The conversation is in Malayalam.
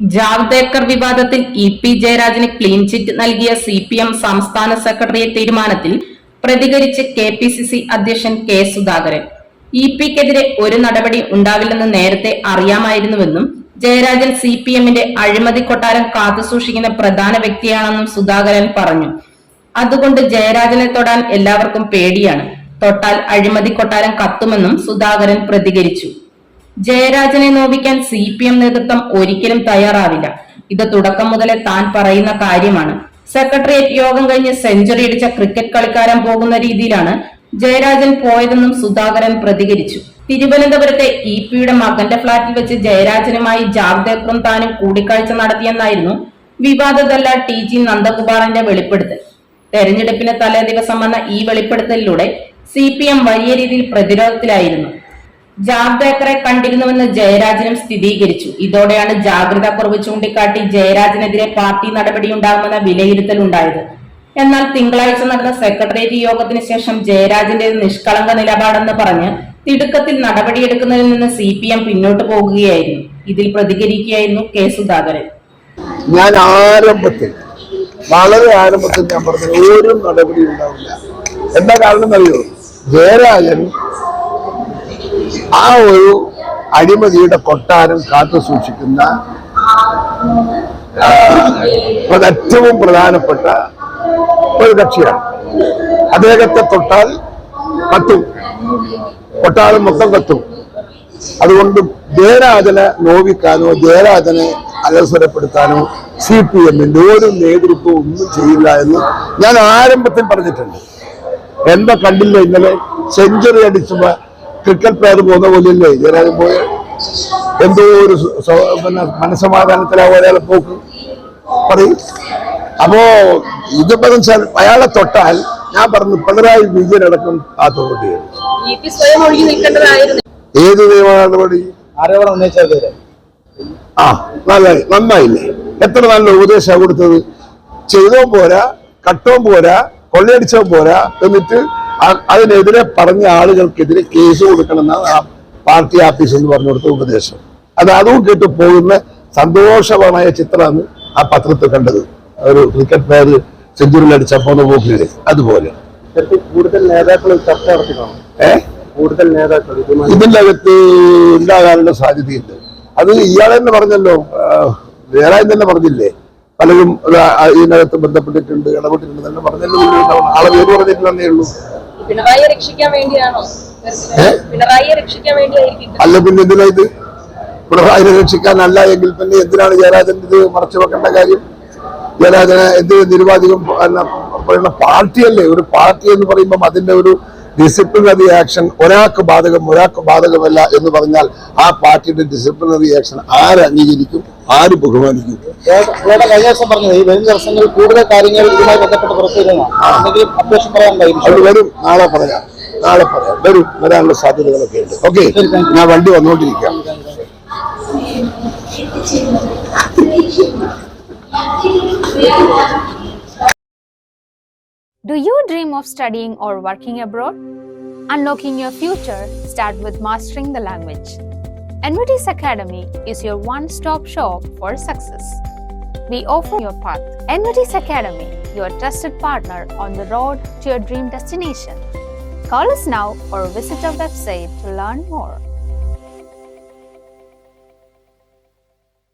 ജാവ്ദേക്കർ വിവാദത്തിൽ ഇ പി ജയരാജന് ക്ലീൻ ചിറ്റ് നൽകിയ സി പി എം സംസ്ഥാന സെക്രട്ടറിയെ തീരുമാനത്തിൽ പ്രതികരിച്ച് കെ പി സി സി അധ്യക്ഷൻ കെ സുധാകരൻ. ഇ പിക്കെതിരെ ഒരു നടപടി ഉണ്ടാവില്ലെന്ന് നേരത്തെ അറിയാമായിരുന്നുവെന്നും ജയരാജൻ സി പി എമ്മിന്റെ അഴിമതി കൊട്ടാരം കാത്തുസൂക്ഷിക്കുന്ന പ്രധാന വ്യക്തിയാണെന്നും സുധാകരൻ പറഞ്ഞു. അതുകൊണ്ട് ജയരാജനെ തൊടാൻ എല്ലാവർക്കും പേടിയാണ്. തൊട്ടാൽ അഴിമതി കൊട്ടാരം കത്തുമെന്നും സുധാകരൻ പ്രതികരിച്ചു. ജയരാജനെ നോവിക്കാൻ സി പി എം നേതൃത്വം ഒരിക്കലും തയ്യാറാവില്ല. ഇത് തുടക്കം മുതലേ താൻ പറയുന്ന കാര്യമാണ്. സെക്രട്ടേറിയറ്റ് യോഗം കഴിഞ്ഞ് സെഞ്ചുറി അടിച്ച ക്രിക്കറ്റ് കളിക്കാരൻ പോകുന്ന രീതിയിലാണ് ജയരാജൻ പോയതെന്നും സുധാകരൻ പ്രതികരിച്ചു. തിരുവനന്തപുരത്തെ ഇ പിയുടെ മകന്റെ ഫ്ളാറ്റിൽ വെച്ച് ജയരാജനുമായി ജാവ്ദേക്കറും താനും കൂടിക്കാഴ്ച നടത്തിയെന്നായിരുന്നു വിവാദതല്ല ടി ജി നന്ദകുമാറിന്റെ വെളിപ്പെടുത്തൽ. തെരഞ്ഞെടുപ്പിന് തലേ ദിവസം വന്ന ഈ വെളിപ്പെടുത്തലിലൂടെ സി പി എം വലിയ രീതിയിൽ പ്രതിരോധത്തിലായിരുന്നു. ജാവ്ദേക്കറെ കണ്ടിരുന്നുവെന്ന് ജയരാജനും സ്ഥിരീകരിച്ചു. ഇതോടെയാണ് ജാഗ്രത കുറവ് ചൂണ്ടിക്കാട്ടി ജയരാജനെതിരെ പാർട്ടി നടപടിയുണ്ടാകുമെന്ന വിലയിരുത്തൽ ഉണ്ടായത് എന്നാൽ തിങ്കളാഴ്ച നടന്ന സെക്രട്ടേറിയറ്റ് യോഗത്തിന് ശേഷം ജയരാജന്റെ നിഷ്കളങ്ക നിലപാടെന്ന് പറഞ്ഞ് തിടുക്കത്തിൽ നടപടിയെടുക്കുന്നതിൽ നിന്ന് സി പി എം പിന്നോട്ട് പോകുകയായിരുന്നു. ഇതിൽ പ്രതികരിക്കുകയായിരുന്നു കെ സുധാകരൻ. ഞാൻ ആരംഭത്തിൽ വളരെ ആരംഭത്തിൽ ഞാൻ പറഞ്ഞു ഒരു നടപടി ഉണ്ടാവില്ല. എന്താ കാരണം അറിയോ ജയരാജൻ ആ ഒരു അഴിമതിയുടെ കൊട്ടാരം കാത്തു സൂക്ഷിക്കുന്ന ഏറ്റവും പ്രധാനപ്പെട്ട ഒരു കക്ഷിയാണ്. അദ്ദേഹത്തെ തൊട്ടാൽ കത്തും. കൊട്ടാരം മൊത്തം കത്തും. അതുകൊണ്ട് ജയരാജനെ നോവിക്കാനോ ജയരാജനെ അലസരപ്പെടുത്താനോ സി പി എമ്മിന്റെ ഒരു നേതൃത്വം ഒന്നും ചെയ്യില്ല എന്ന് ഞാൻ ആരംഭത്തിൽ പറഞ്ഞിട്ടുണ്ട്. എന്താ കണ്ടില്ല ഇന്നലെ? സെഞ്ചുറി അടിച്ച ക്രിക്കറ്റ് പ്ലെയർ പോകുന്ന പോലെയല്ലേ? ജയരാജൻ പോയ എന്തോ ഒരു പിന്നെ മനസമാധാനത്തിലാവും അയാളെ പോക്ക്. പറയും. അപ്പോ ഇത് വെച്ചാൽ അയാളെ തൊട്ടാൽ ഞാൻ പറഞ്ഞു പിണറായി സ്വയം ഒഴുകി നിൽക്കേണ്ടതായിരുന്നു. ഏത് നിയമ നടപടി ആരോപണം ഉന്നയിച്ചത് ആ നല്ല നന്നായില്ലേ? എത്ര നല്ല ഉപദേശമാണ് കൊടുത്തത്. ചെയ്തോ പോരാ കട്ടോ പോരാ കൊള്ളയടിച്ചോ പോരാ എന്നിട്ട് ആ- അതിനെതിരെ പറഞ്ഞ ആളുകൾക്കെതിരെ കേസ് കൊടുക്കണമെന്നാണ് ആ പാർട്ടി ആഫീസിൽ നിന്ന് പറഞ്ഞു കൊടുത്ത ഉപദേശം. അത് അതും കേട്ട് പോകുന്ന സന്തോഷമായ ചിത്രമാണ് ആ പത്രത്തിൽ കണ്ടത്. ഒരു ക്രിക്കറ്റ് പ്ലെയർ സെഞ്ചുറിയിൽ അടിച്ച പോകുന്ന പോക്കില്ലേ അതുപോലെ. കൂടുതൽ നേതാക്കൾ ചർച്ച നടത്തിക്കണം ഏഹ് കൂടുതൽ നേതാക്കൾ അകത്ത് ഉണ്ടാകാനുള്ള സാധ്യതയുണ്ട്. അത് ഇയാൾ തന്നെ പറഞ്ഞല്ലോ. വേറായി വേറെ തന്നെ പറഞ്ഞില്ലേ? പലരും ഇതിനകത്ത് ബന്ധപ്പെട്ടിട്ടുണ്ട് ഇടപെട്ടിട്ടുണ്ട് തന്നെ പറഞ്ഞല്ലോ. ആളെ പേര് പറഞ്ഞിട്ടില്ലെന്നേ ഉള്ളൂ. പിണറായിയെ രക്ഷിക്കാൻ വേണ്ടിയാണോ? പിണറായിയെ രക്ഷിക്കാൻ വേണ്ടിയായിരിക്കും അല്ല പിന്നെ എന്തിനാ ഇത്? പിണറായിനെ രക്ഷിക്കാനല്ല എങ്കിൽ പിന്നെ എന്തിനാണ് ജയരാജന്റെ ഇത് മറച്ചു വെക്കേണ്ട കാര്യം? ജയരാജനെ എന്ത് നിരുപാധികം പറയുന്ന പാർട്ടിയല്ലേ? ഒരു പാർട്ടി എന്ന് പറയുമ്പോൾ അതിന്റെ ഒരു ഡിസിപ്ലിനറി ആക്ഷൻ ഒരാൾക്ക് ബാധകം ഒരാൾക്ക് ബാധകമല്ല എന്ന് പറഞ്ഞാൽ ആ പാർട്ടിയുടെ ഡിസിപ്ലിനറി ആക്ഷൻ ആര് അംഗീകരിക്കും? ആര് ബഹുമാനിക്കും? ഇവിടെ കഴിഞ്ഞ ദിവസം പറഞ്ഞത് ഈ വരും ദിവസങ്ങളിൽ കൂടുതൽ കാര്യങ്ങൾ ഇതുമായി ബന്ധപ്പെട്ട് പുറത്തു വരുന്ന എന്തെങ്കിലും അത്യാവശ്യം അത് വരും. നാളെ പറയാം. നാളെ പറയാം. വരും. വരാനുള്ള സാധ്യതകളൊക്കെ ഉണ്ട്. ഓക്കെ. ഞാൻ വണ്ടി വന്നുകൊണ്ടിരിക്കാം. Do you dream of studying or working abroad? Unlocking your future start with mastering the language. NVT's Academy is your one-stop shop for success. We offer your path. NVT's Academy, your trusted partner on the road to your dream destination. Call us now or visit our website to learn more.